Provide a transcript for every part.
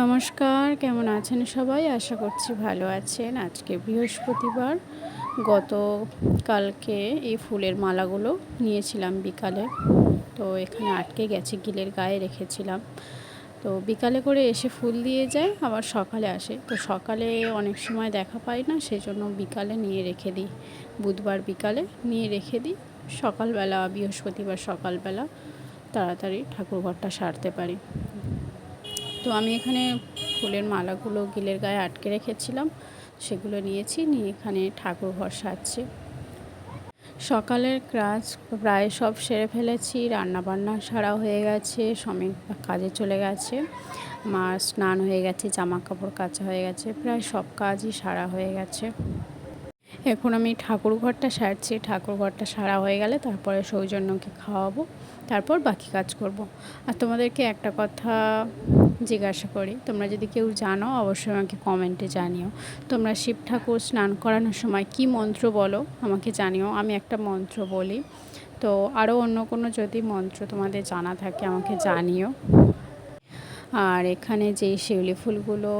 নমস্কার, কেমন আছেন সবাই? আশা করছি ভালো আছেন। আজকে বৃহস্পতিবার, গত কালকে এই ফুলের মালাগুলো নিয়েছিলাম বিকালে। তো এখানে আটকে গেছে, গিলের গায়ে রেখেছিলাম। তো বিকালে করে এসে ফুল দিয়ে যায়, আবার সকালে আসে। তো সকালে অনেক সময় দেখা পাই না, সেজন্য বিকালে নিয়ে রেখে দিই। বুধবার বিকালে নিয়ে রেখে দিই। সকালবেলা, বৃহস্পতিবার সকালবেলা তাড়াতাড়ি ঠাকুরঘরটা সারতে পারি। তো আমি এখানে ফুলের মালাগুলো গিলের গায়ে আটকে রেখেছিলাম, সেগুলো নিয়েছি, নিয়ে এখানে ঠাকুর ঘর সাজছি সকালের কাজ প্রায় সব সেরে ফেলেছি, রান্নাবান্না সারা হয়ে গেছে সময় কাজে চলে গেছে, মা স্নান হয়ে গেছে জামা কাপড় কাচা হয়ে গেছে, প্রায় সব কাজই সারা হয়ে গেছে এখন আমি ঠাকুর ঘরটা সারছি, ঠাকুর ঘরটা সারা হয়ে গেলে তারপরে সৌজন্যকে খাওয়াবো, তারপর বাকি কাজ করব। আর তোমাদেরকে একটা কথা জিজ্ঞাসা করি, তোমরা যদি কেউ জানো, অবশ্যই আমাকে কমেন্টে জানিও। তোমরা শিব ঠাকুর স্নান করানোর সময় কি মন্ত্র বলো, আমাকে জানিও। আমি একটা মন্ত্র বলি। তো আরও অন্য কোনো যদি মন্ত্র তোমাদের জানা থাকে, আমাকে জানিও। আর এখানে যে শিউলি ফুলগুলো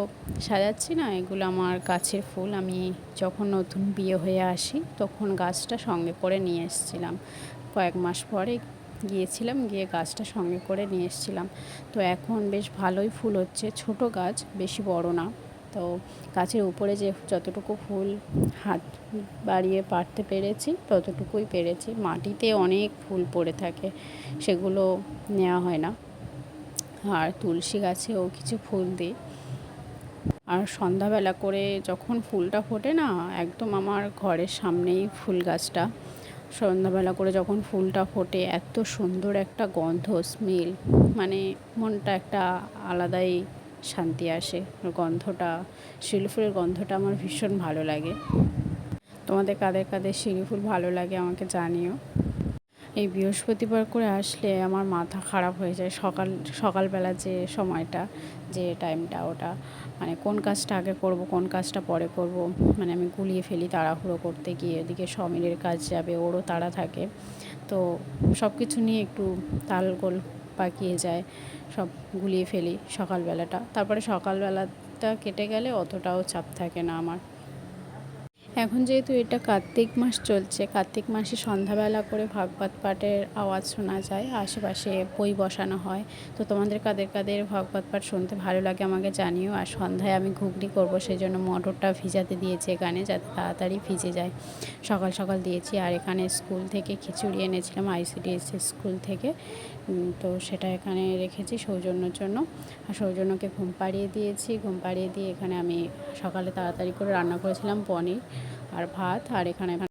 সাজাচ্ছি না, এগুলো আমার গাছের ফুল। আমি যখন নতুন বিয়ে হয়ে আসি, তখন গাছটা সঙ্গে করে নিয়ে এসেছিলাম। কয়েক মাস পরে গিয়েছিলাম, গিয়ে গাছটা সঙ্গে করে নিয়ে এসেছিলাম। তো এখন বেশ ভালোই ফুল হচ্ছে, ছোট গাছ, বেশি বড় না। তো গাছের উপরে যে যতটুকু ফুল হাত বাড়িয়ে পারতে পেরেছি, ততটুকুই পেরেছি। মাটিতে অনেক ফুল পড়ে থাকে, সেগুলো নেওয়া হয় না। আর তুলসী গাছেও কিছু ফুল দিই। আর সন্ধ্যাবেলা করে যখন ফুলটা ফোটে না, একদম আমার ঘরের সামনেই ফুল গাছটা। সন্ধ্যাবেলা করে যখন ফুলটা ফোটে, এত সুন্দর একটা গন্ধ স্মেল মানে মনটা একটা আলাদাই শান্তি আসে। গন্ধটা, শিউলি ফুলের গন্ধটা আমার ভীষণ ভালো লাগে। তোমাদের কাদের কাদের শিউলি ফুল ভালো লাগে আমাকে জানিও। এই বৃহস্পতিবার করে আসলে আমার মাথা খারাপ হয়ে যায়। সকাল, সকালবেলা যে সময়টা, যে টাইমটা ওটা। মানে কোন কাজটা আগে করব, কোন কাজটা পরে করব মানে আমি গুলিয়ে ফেলি তাড়াহুড়ো করতে গিয়ে। এদিকে সমীরের কাজ যাবে, ওরও তাড়া থাকে। তো সব কিছু নিয়ে একটু তালগোল পাকিয়ে যায়, সব গুলিয়ে ফেলি সকালবেলাটা। তারপরে সকালবেলাটা কেটে গেলে অতটাও চাপ থাকে না আমার। এখন যেহেতু এটা কার্তিক মাস চলছে, কার্তিক মাসে সন্ধ্যাবেলা করে ভাগবত পাঠের আওয়াজ শোনা যায়, আশেপাশে বই বসানো হয়। তো তোমাদের কাদের কাদের ভাগবত পাঠ শুনতে ভালো লাগে আমাকে জানিও। আর সন্ধ্যায় আমি ঘুগনি করব সেই জন্য মটরটা ভিজাতে দিয়েছি এখানে যাতে তাড়াতাড়ি ভিজে যায়। সকাল সকাল দিয়েছি, আর এখানে স্কুল থেকে খিচুড়ি এনেছিলাম, আইসিডিএস স্কুল থেকে। তো সেটা এখানে রেখেছি সৌজন্যর জন্য। আর সৌজন্যকে ঘুম পাড়িয়ে দিয়েছি। ঘুম পাড়িয়ে দিয়ে এখানে আমি সকালে তাড়াতাড়ি করে রান্না করেছিলাম পনির। আর ভাত আর এখানে